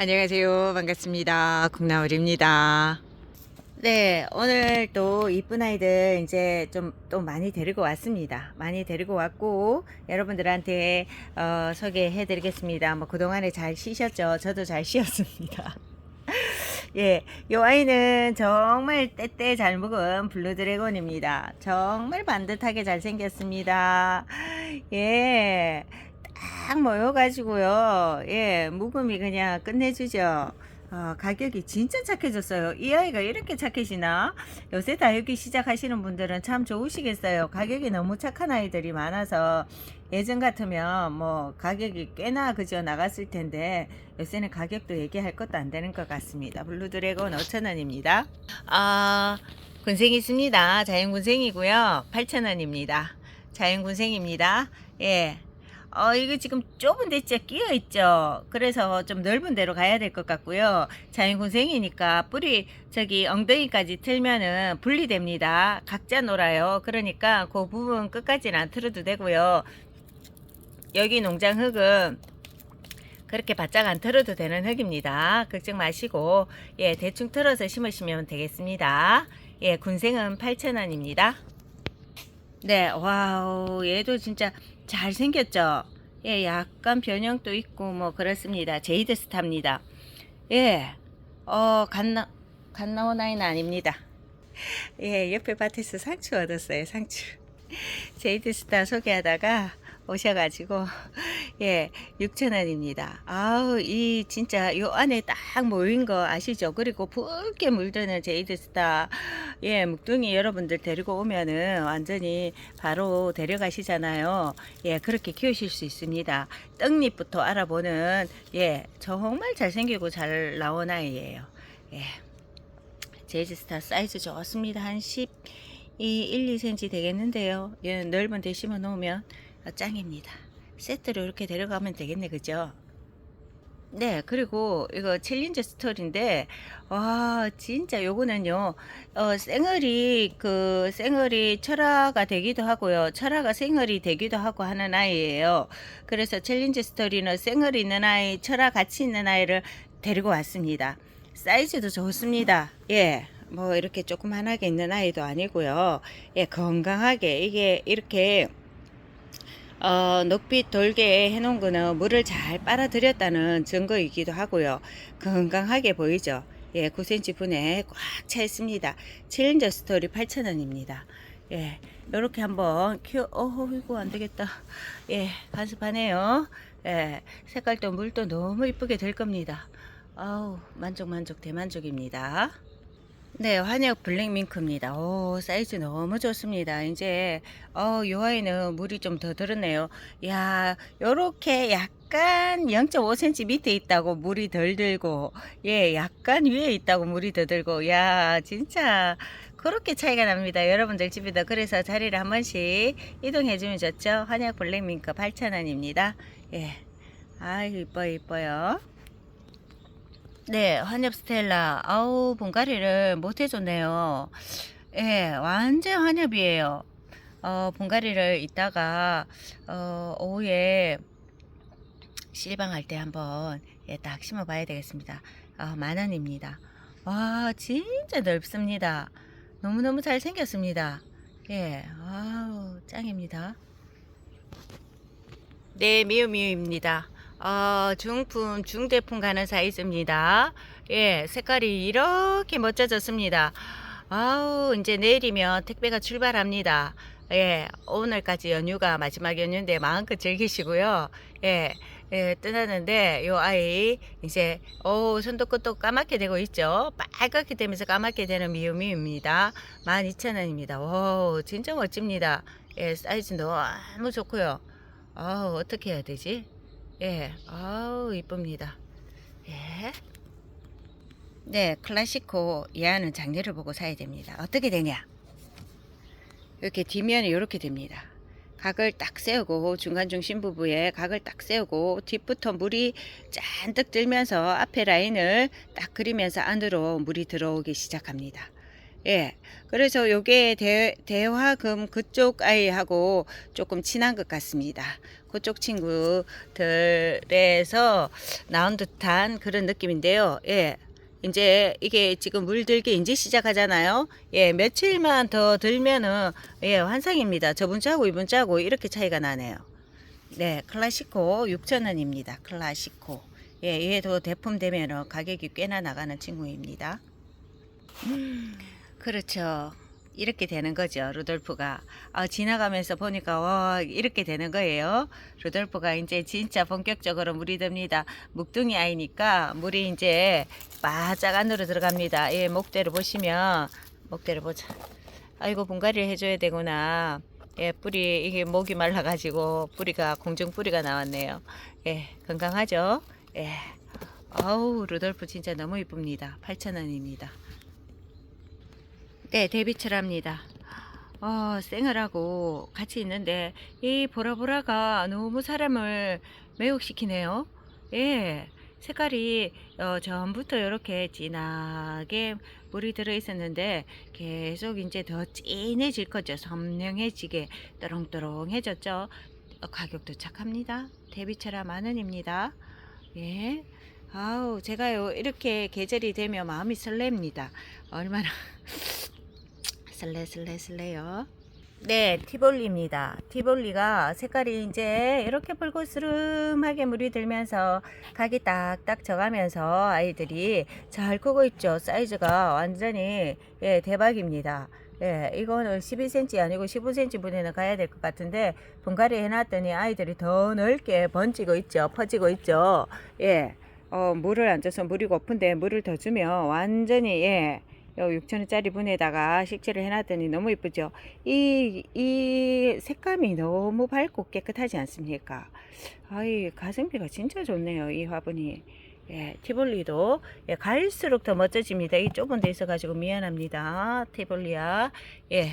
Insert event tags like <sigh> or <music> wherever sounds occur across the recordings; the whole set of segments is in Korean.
안녕하세요. 반갑습니다. 콩나물입니다. 네, 오늘 또 이쁜 아이들 이제 좀 또 많이 데리고 왔습니다. 많이 데리고 왔고 여러분들한테 어, 소개해 드리겠습니다. 뭐 그동안에 잘 쉬셨죠? 저도 잘 쉬었습니다. <laughs> 예, 요 아이는 정말 때때 잘 먹은 블루 드래곤입니다. 정말 반듯하게 잘 생겼습니다. 예. 딱 모여가지고요. 예, 묵음이 그냥 끝내주죠. 어, 가격이 진짜 착해졌어요. 이 아이가 이렇게 착해지나? 요새 다육이 시작하시는 분들은 참 좋으시겠어요. 가격이 너무 착한 아이들이 많아서 예전 같으면 뭐 가격이 꽤나 그저 나갔을 텐데 요새는 가격도 얘기할 것도 안 되는 것 같습니다. 블루 드래곤 5,000원입니다. 아, 군생 있습니다. 자연 군생이고요. 8,000원입니다. 자연 군생입니다. 예. 어, 이거 지금 좁은 데 진짜 끼어 있죠. 그래서 좀 넓은 데로 가야 될 것 같고요. 자연군생이니까 뿌리 저기 엉덩이까지 틀면은 분리됩니다. 각자 놀아요. 그러니까 그 부분 끝까지는 안 틀어도 되고요. 여기 농장 흙은 그렇게 바짝 안 틀어도 되는 흙입니다. 걱정 마시고 예 대충 틀어서 심으시면 되겠습니다. 예 군생은 8,000원입니다. 네, 와우, 얘도 진짜 잘생겼죠? 예, 약간 변형도 있고, 뭐, 그렇습니다. 제이드 스타입니다. 예, 어, 갓나, 갓 나온 아이는 아닙니다. 예, 옆에 밭에서 상추 얻었어요, 상추. 제이드 스타 소개하다가 오셔가지고, <laughs> 예, 6,000원입니다. 아우, 이 진짜 요 안에 딱 모인 거 아시죠? 그리고 붉게 물드는 제이드 스타. 예, 묵둥이 여러분들 데리고 오면은 완전히 바로 데려가시잖아요. 예, 그렇게 키우실 수 있습니다. 떡잎부터 알아보는, 예, 정말 잘생기고 잘 나온 아이예요. 예. 제이드 스타 사이즈 좋습니다. 한 10, 이 1, 2cm 되겠는데요. 예, 넓은 데 심어 놓으면 아, 짱입니다. 세트로 이렇게 데려가면 되겠네, 그죠? 네, 그리고 이거 챌린저 스토리인데, 와, 진짜 요거는요, 어, 생얼이, 그, 생얼이 철화가 되기도 하고요. 철화가 생얼이 되기도 하고 하는 아이예요. 그래서 챌린저 스토리는 생얼 있는 아이, 철화 같이 있는 아이를 데리고 왔습니다. 사이즈도 좋습니다. 예. 뭐 이렇게 조그만하게 있는 아이도 아니고요. 예, 건강하게 이게 이렇게 어, 녹빛 돌게 해놓은 거는 물을 잘 빨아들였다는 증거이기도 하고요. 건강하게 보이죠? 예, 9cm 분에 꽉 차 있습니다. 챌린저 스토리 8,000원입니다. 예, 요렇게 한번 어허, 이거 안 되겠다. 예, 간섭하네요. 예, 색깔도 물도 너무 이쁘게 될 겁니다. 아우, 만족, 만족, 대만족입니다. 네, 환역 블랙밍크입니다. 오, 사이즈 너무 좋습니다. 이제, 어, 요 아이는 물이 좀 더 들었네요. 야, 요렇게 약간 0.5cm 밑에 있다고 물이 덜 들고, 예, 약간 위에 있다고 물이 더 들고, 야, 진짜, 그렇게 차이가 납니다. 여러분들 집에다 그래서 자리를 한 번씩 이동해 주면 좋죠? 환약 블랙밍크 8,000원입니다. 예. 아유, 이뻐요, 이뻐요. 네, 환엽 스텔라. 아우, 분갈이를 못 해줬네요. 예, 완전 환엽이에요. 어, 분갈이를 이따가, 어, 오후에 실방할 때 한번, 예, 딱 심어 봐야 되겠습니다. 어, 만 원입니다. 와, 진짜 넓습니다. 너무너무 잘 생겼습니다. 예, 아우, 짱입니다. 네, 미우미우입니다. 어, 중품, 중대품 가는 사이즈입니다. 예, 색깔이 이렇게 멋져졌습니다. 아우, 이제 내일이면 택배가 출발합니다. 예, 오늘까지 연휴가 마지막 연휴인데 마음껏 즐기시고요. 예, 예, 떠나는데 요 아이 이제 오 손도 끝도 까맣게 되고 있죠. 빨갛게 되면서 까맣게 되는 미우미우입니다. 12,000원입니다. 오, 진짜 멋집니다. 예, 사이즈 너무 좋고요. 아우, 어떻게 해야 되지? 예, 아우 이쁩니다. 예. 네, 클래시코 얘는 장르를 보고 사야 됩니다. 어떻게 되냐? 이렇게 뒷면이 이렇게 됩니다. 각을 딱 세우고 중간 중심 부부에 각을 딱 세우고 뒷부터 물이 잔뜩 들면서 앞에 라인을 딱 그리면서 안으로 물이 들어오기 시작합니다. 예. 그래서 요게 대, 대화금 그쪽 아이하고 조금 친한 것 같습니다. 그쪽 친구들에서 나온 듯한 그런 느낌인데요. 예. 이제 이게 지금 물들기 이제 시작하잖아요. 예, 며칠만 더 들면은 예, 환상입니다. 저분자하고 이분자하고 이렇게 차이가 나네요. 네, 클라시코 6,000원입니다. 클라시코. 예, 얘도 대품되면 가격이 꽤나 나가는 친구입니다. 음, 그렇죠. 이렇게 되는 거죠, 루돌프가. 아, 지나가면서 보니까, 와, 이렇게 되는 거예요. 루돌프가 이제 진짜 본격적으로 물이 듭니다. 묵둥이 아이니까 물이 이제 바짝 안으로 들어갑니다. 예, 목대를 보시면, 목대를 보자. 아이고, 분갈이를 해줘야 되구나. 예, 뿌리, 이게 목이 말라가지고 뿌리가, 공중 뿌리가 나왔네요. 예, 건강하죠? 예. 아우, 루돌프 진짜 너무 이쁩니다. 8,000원입니다. 네, 데뷔철합니다. 어, 생얼하고 같이 있는데 이 보라보라가 너무 사람을 매혹시키네요. 예. 색깔이 어, 전부터 이렇게 진하게 물이 들어 있었는데 계속 이제 더 진해질 거죠. 선명해지게 또롱또롱해졌죠. 어, 가격도 착합니다. 데뷔철화 만 원입니다. 예. 아우, 제가요, 이렇게 계절이 되면 마음이 설렙니다. 얼마나 설레요. 네, 티볼리입니다. 티볼리가 색깔이 이제 이렇게 붉고스름하게 물이 들면서 각이 딱딱 져가면서 아이들이 잘 크고 있죠. 사이즈가 완전히 예, 대박입니다. 예, 이거는 12cm 아니고 15cm 분에는 가야 될 것 같은데 분갈이 해놨더니 아이들이 더 넓게 번지고 있죠. 퍼지고 있죠. 예, 어, 물을 안 줘서 물이 고픈데 물을 더 주면 완전히 예, 6천원짜리 분에다가 식재를 해놨더니 너무 이쁘죠. 이, 이 색감이 너무 밝고 깨끗하지 않습니까? 아이, 가성비가 진짜 좋네요. 이 화분이. 예, 티볼리도 예, 갈수록 더 멋져집니다. 이 좁은 데 있어가지고 미안합니다. 티볼리야. 예.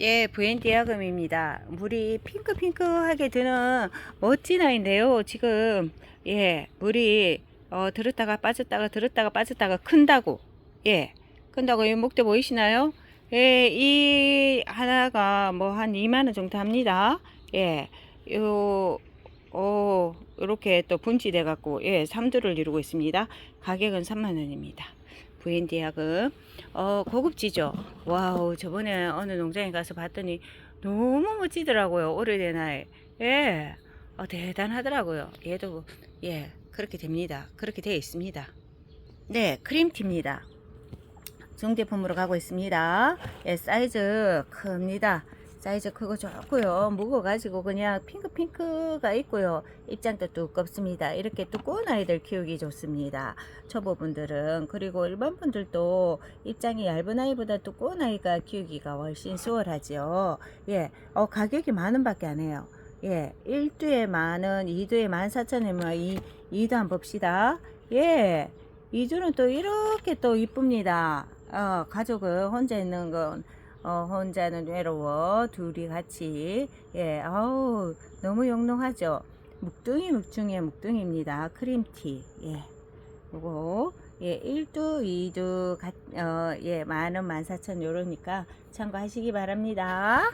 예, 부엔디아금입니다. 물이 핑크핑크하게 드는 멋진 아이인데요. 지금, 예, 물이, 어, 들었다가 빠졌다가 들었다가 빠졌다가 큰다고. 예. 큰다고 이 목대 보이시나요? 예, 이 하나가 뭐 한 2만원 정도 합니다. 예, 요, 어, 요렇게 또 분지돼 갖고, 예, 3두를 이루고 있습니다. 가격은 3만원입니다. VND약은, 어, 고급지죠? 와우, 저번에 어느 농장에 가서 봤더니 너무 멋지더라고요. 오래된 아이. 예, 어, 대단하더라고요. 얘도, 예, 그렇게 됩니다. 그렇게 되어 있습니다. 네, 크림티입니다. 중제품으로 가고 있습니다. 예, 사이즈 큽니다. 사이즈 크고 좋고요. 무거워가지고 그냥 핑크핑크가 있고요. 입장도 두껍습니다. 이렇게 두꺼운 아이들 키우기 좋습니다. 초보분들은 그리고 일반 분들도 입장이 얇은 아이보다 두꺼운 아이가 키우기가 훨씬 수월하죠. 예, 어, 가격이 만 원밖에 안 해요. 예, 1두에 만 원, 2두에 만 사천 원이면 이 2두 한번 봅시다. 예, 2두는 또 이렇게 또 이쁩니다. 어, 가족은 혼자 있는 건 어, 혼자는 외로워. 둘이 같이. 예 아우 너무 영롱하죠? 묵둥이 묵중의 묵둥입니다. 크림티. 예. 요거 예 1두 2두 가, 어, 예 만원 만사천 요러니까 참고하시기 바랍니다.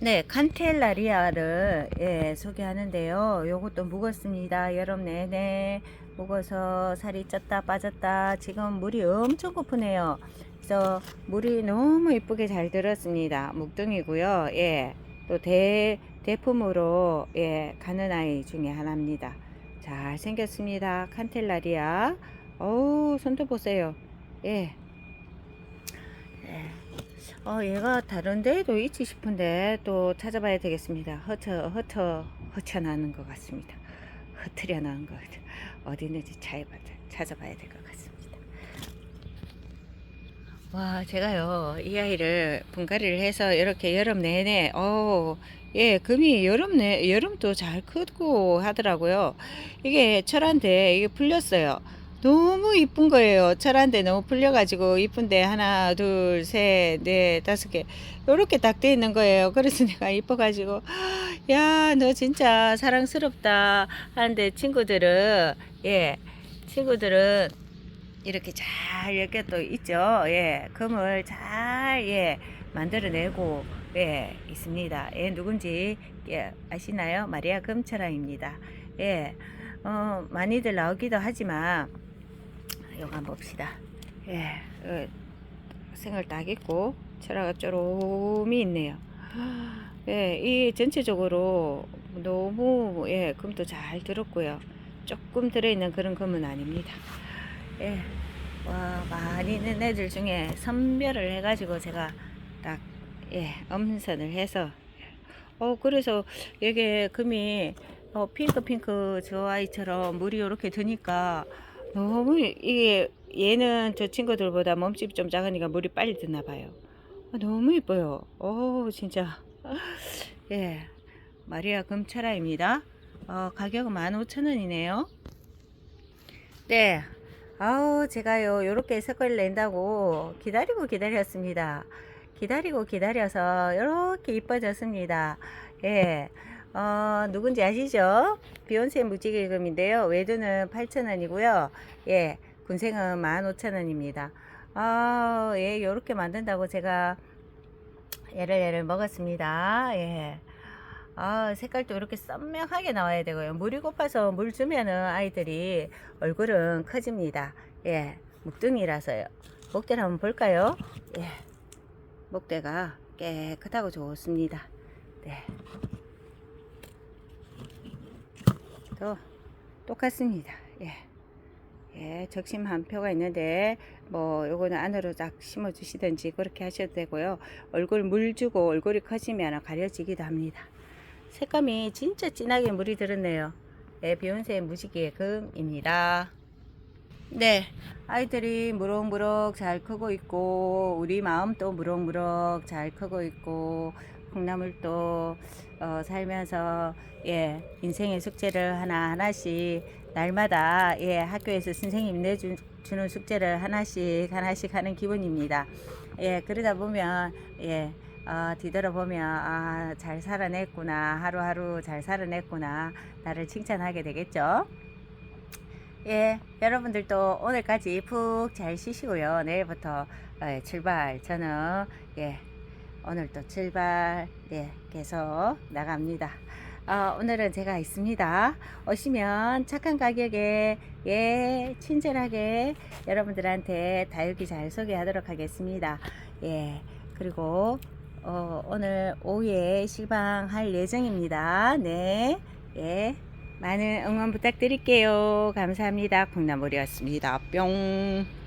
네, 칸텔라리아를 예, 소개하는데요. 요것도 묵었습니다. 여름 내내 묵어서 살이 쪘다 빠졌다. 지금 물이 엄청 고프네요. 그래서 물이 너무 이쁘게 잘 들었습니다. 묵둥이고요. 예, 또 대, 대품으로 예, 가는 아이 중에 하나입니다. 잘 생겼습니다. 칸텔라리아. 어우, 손도 보세요. 예. 예. 어, 얘가 다른 데에도 있지 싶은데 또 찾아봐야 되겠습니다. 허터, 허터, 허쳐나는 것 같습니다. 허트려 나는 것. 어디 있는지 찾아봐야, 찾아봐야 될 것 같습니다. 와, 제가요, 이 아이를 분갈이를 해서 이렇게 여름 내내, 어 예, 금이 여름 내, 여름도 잘 크고 하더라고요. 이게 철한데 이게 풀렸어요. 너무 이쁜 거예요. 철한데 너무 풀려가지고 이쁜데 하나, 둘, 셋, 넷, 다섯 개 요렇게 딱 돼 있는 거예요. 그래서 <laughs> 내가 이뻐가지고 야, 너 진짜 사랑스럽다 하는데 친구들은 예, 친구들은 이렇게 잘 이렇게 또 있죠. 예, 금을 잘 예, 만들어내고 예, 있습니다. 예, 누군지 예, 아시나요? 마리아 금철왕입니다. 예, 어, 많이들 나오기도 하지만 한번 봅시다. 예, 어, 생을 딱 있고 철화가 쪼롬이 있네요. 예, 이 전체적으로 너무 예, 금도 잘 들었고요. 조금 들어있는 그런 금은 아닙니다. 예, 와 많이 있는 애들 중에 선별을 해가지고 제가 딱 예, 엄선을 해서 어 그래서 이게 금이 어, 핑크 핑크 저 아이처럼 물이 이렇게 드니까 너무 이게 얘는 저 친구들보다 몸집이 좀 작으니까 물이 빨리 드나 봐요. 아, 너무 이뻐요. 오 진짜 <laughs> 예 마리아 금철아입니다. 어, 가격은 15,000원이네요. 네. 아우, 제가요, 요렇게 색깔 낸다고 기다리고 기다렸습니다. 기다리고 기다려서 요렇게 이뻐졌습니다. 예. 어, 누군지 아시죠? 비욘세 무지개금인데요. 외두는 8,000원이고요. 예. 군생은 15,000원입니다. 아, 예, 요렇게 만든다고 제가 얘를 얘를 먹었습니다. 예. 아, 색깔도 이렇게 선명하게 나와야 되고요. 물이 고파서 물 주면은 아이들이 얼굴은 커집니다. 예, 묵둥이라서요. 목대를 한번 볼까요? 예, 목대가 깨끗하고 좋습니다. 네. 또 똑같습니다. 예. 예, 적심 한 표가 있는데 뭐 요거는 안으로 딱 심어 주시든지 그렇게 하셔도 되고요. 얼굴 물 주고 얼굴이 커지면 가려지기도 합니다. 색감이 진짜 진하게 물이 들었네요. 네, 비욘세 무지개 금입니다. 네, 아이들이 무럭무럭 잘 크고 있고 우리 마음도 무럭무럭 잘 크고 있고 콩나물도 어, 살면서 예 인생의 숙제를 하나 하나씩 날마다 예 학교에서 선생님 내주는 숙제를 하나씩 하나씩 하는 기분입니다. 예 그러다 보면 예 어, 뒤돌아보면 아, 잘 살아냈구나 하루하루 잘 살아냈구나 나를 칭찬하게 되겠죠. 예, 여러분들도 오늘까지 푹 잘 쉬시고요. 내일부터 예, 출발. 저는 예, 오늘 또 출발 예, 계속 나갑니다. 어, 오늘은 제가 있습니다. 오시면 착한 가격에 예, 친절하게 여러분들한테 다육이 잘 소개하도록 하겠습니다. 예, 그리고 어, 오늘 오후에 실방할 예정입니다. 네, 예, 많은 응원 부탁드릴게요. 감사합니다. 콩나물이었습니다. 뿅.